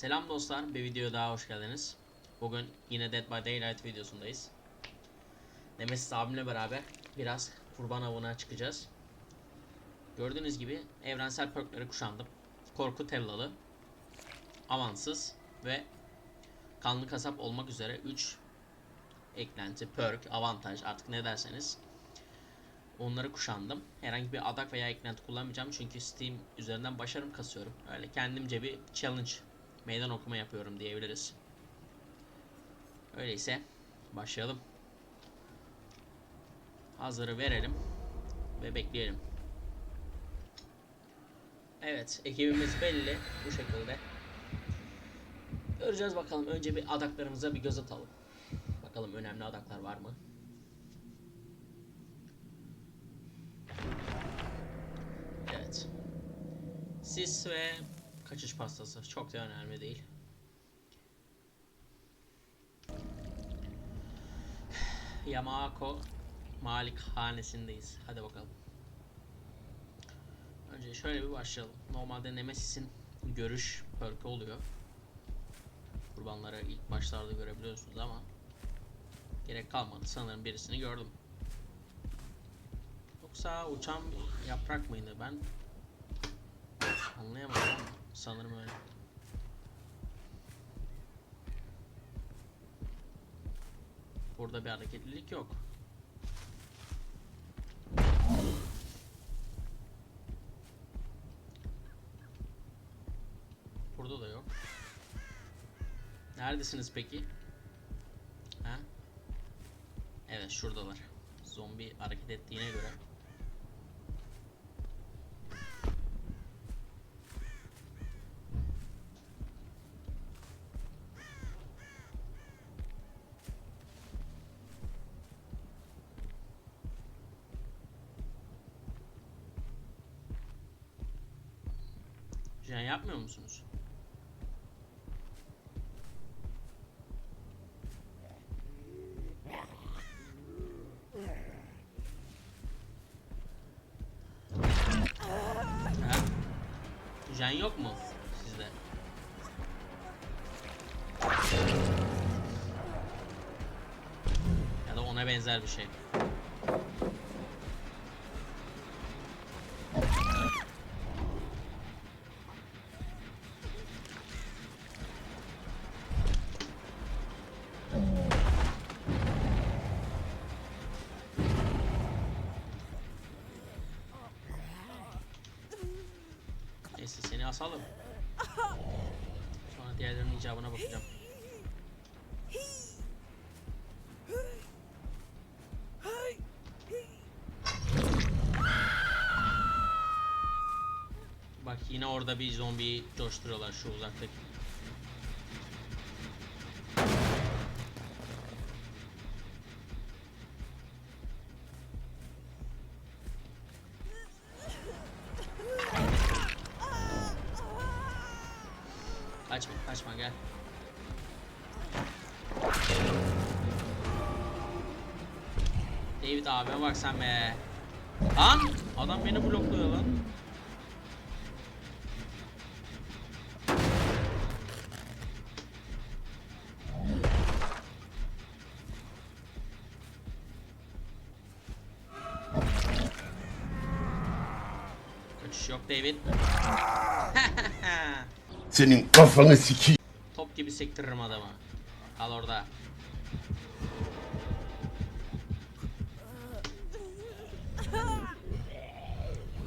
Selam dostlar, bir videoya daha hoş geldiniz. Bugün yine Dead by Daylight videosundayız. Nemesis abimle beraber biraz kurban avına çıkacağız. Gördüğünüz gibi evrensel perkleri kuşandım. Korku tellalı, avansız ve kanlı kasap olmak üzere 3 eklenti, perk, avantaj artık ne derseniz onları kuşandım. Herhangi bir adak veya eklenti kullanmayacağım çünkü Steam üzerinden başarım kasıyorum. Öyle kendimce bir challenge, meydan okuma yapıyorum diyebiliriz. Öyleyse başlayalım. Hazırı verelim ve bekleyelim. Evet, ekibimiz belli bu şekilde. Göreceğiz bakalım. Önce bir adaklarımıza bir göz atalım. Bakalım önemli adaklar var mı? Evet. Sis ve kaçış pastası çok da önemli değil. Yamako Malikhanesi'ndeyiz. Hadi bakalım. Önce şöyle bir başlayalım. Normalde Nemesis'in görüş perk'ü oluyor. Kurbanları ilk başlarda görebiliyorsunuz ama gerek kalmadı. Sanırım birisini gördüm. Yoksa uçan yaprak mıydı ben? Anlayamadım ama sanırım öyle. Burada bir hareketlilik yok. Burada da yok. Neredesiniz peki? Ha? Evet şuradalar. Zombi hareket ettiğine göre. Jen yapmıyor musunuz? Jen yok mu sizde? Ya da ona benzer bir şey. Asalım. Sonra diğerlerinin icabına bakacağım. Bak yine orada bir zombiyi coşturuyorlar şu uzaktaki. Kaçma gel. David abime bak sen be. Lan adam beni blokluyor lan. Kaçış yok David. Senin kafanı sikeyim. Top gibi sektiririm adamı. Kal orada.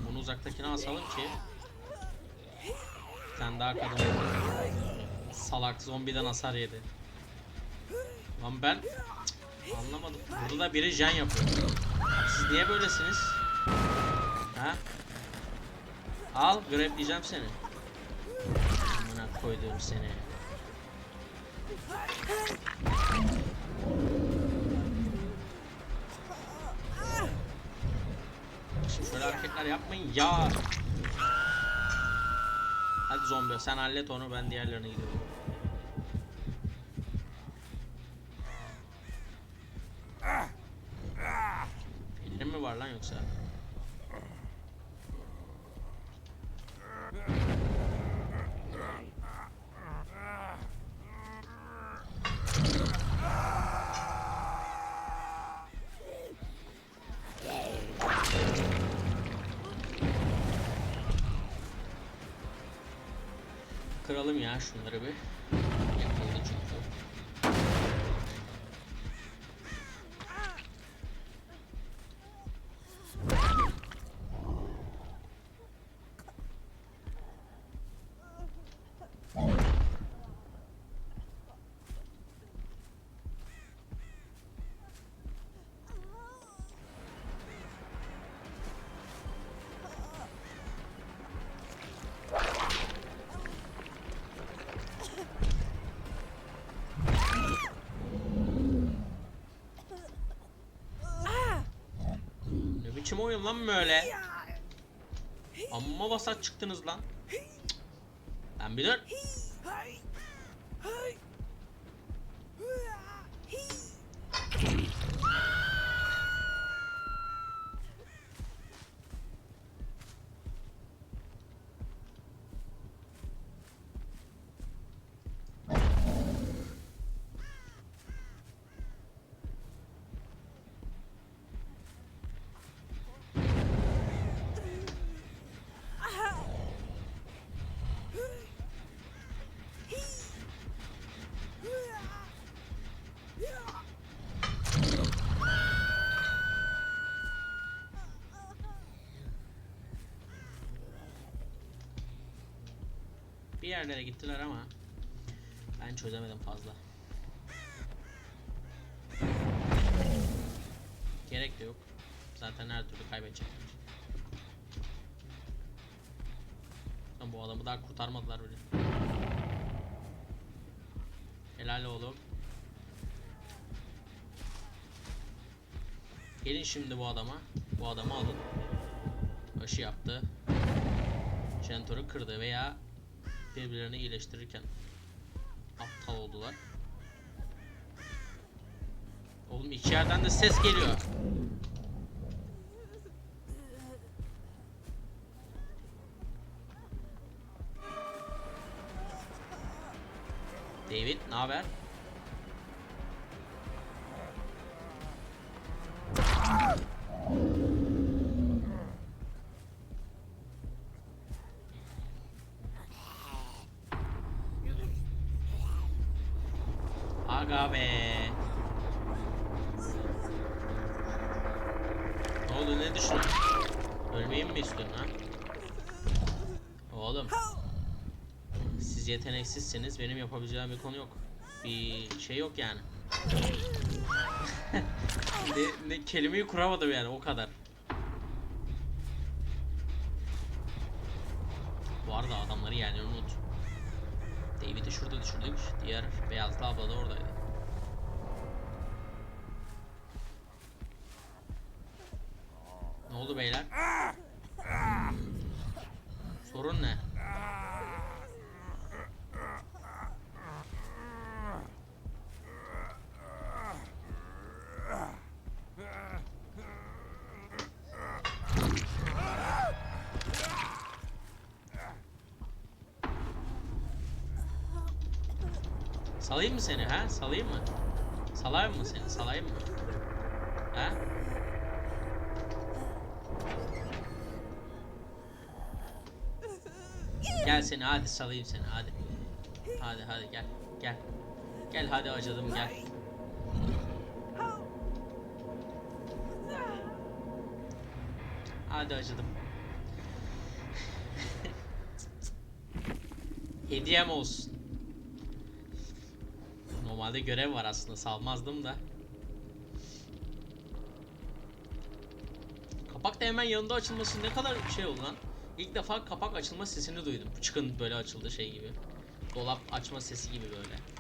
Bunu uzaktakine asalım ki. Sen daha kadın. Salak zombiden hasar yedi. Lan ben anlamadım. Burada da biri jen yapıyor. Siz niye böylesiniz? Ha? Al, grapleyeceğim seni. Koyduğum seni. Şimdi şöyle hareketler yapmayın ya. Hadi zombi sen hallet onu ben diğerlerine gidiyorum. Kıralım ya şunları bir. Biçim oyun lan böyle? Amma vasat çıktınız lan. Lan bir dur. Yerlere gittiler ama ben çözemedim fazla. Gerek de yok. Zaten her türlü kaybedecekler. Lan bu adamı daha kurtarmadılar bile. Helal oğlum. Gelin şimdi bu adama. Bu adamı alın. Aşı yaptı. Jentor'u kırdı veya birbirlerini iyileştirirken aptal oldular. Oğlum iki yerden de ses geliyor. David, ne haber? Aga. Ne oldu ne düşünüyorsun? Ölmeyi mi istiyorsun ha? Oğlum. Siz yeteneksizsiniz. Benim yapabileceğim bir konu yok. Bir şey yok yani. ne, ne kelimeyi kuramadım yani o kadar. Bu arada adamları yani unut. David'i şurada düşürdük. Diğer beyazlı abla da oradaydı. Ne oldu beyler? Sorun ne? Salayım mı seni ha? Salayım mı? Salayım mı seni? Salayım mı? Ha? Gel seni hadi salayım seni hadi. Hadi hadi gel. Gel. Gel hadi acıdım gel. Hadi acıdım. Hediyem olsun. Normalde görev var aslında salmazdım da. Kapak da hemen yanında açılması ne kadar şey oldu lan. İlk defa kapak açılma sesini duydum. Çıkın böyle açıldı şey gibi. Dolap açma sesi gibi böyle.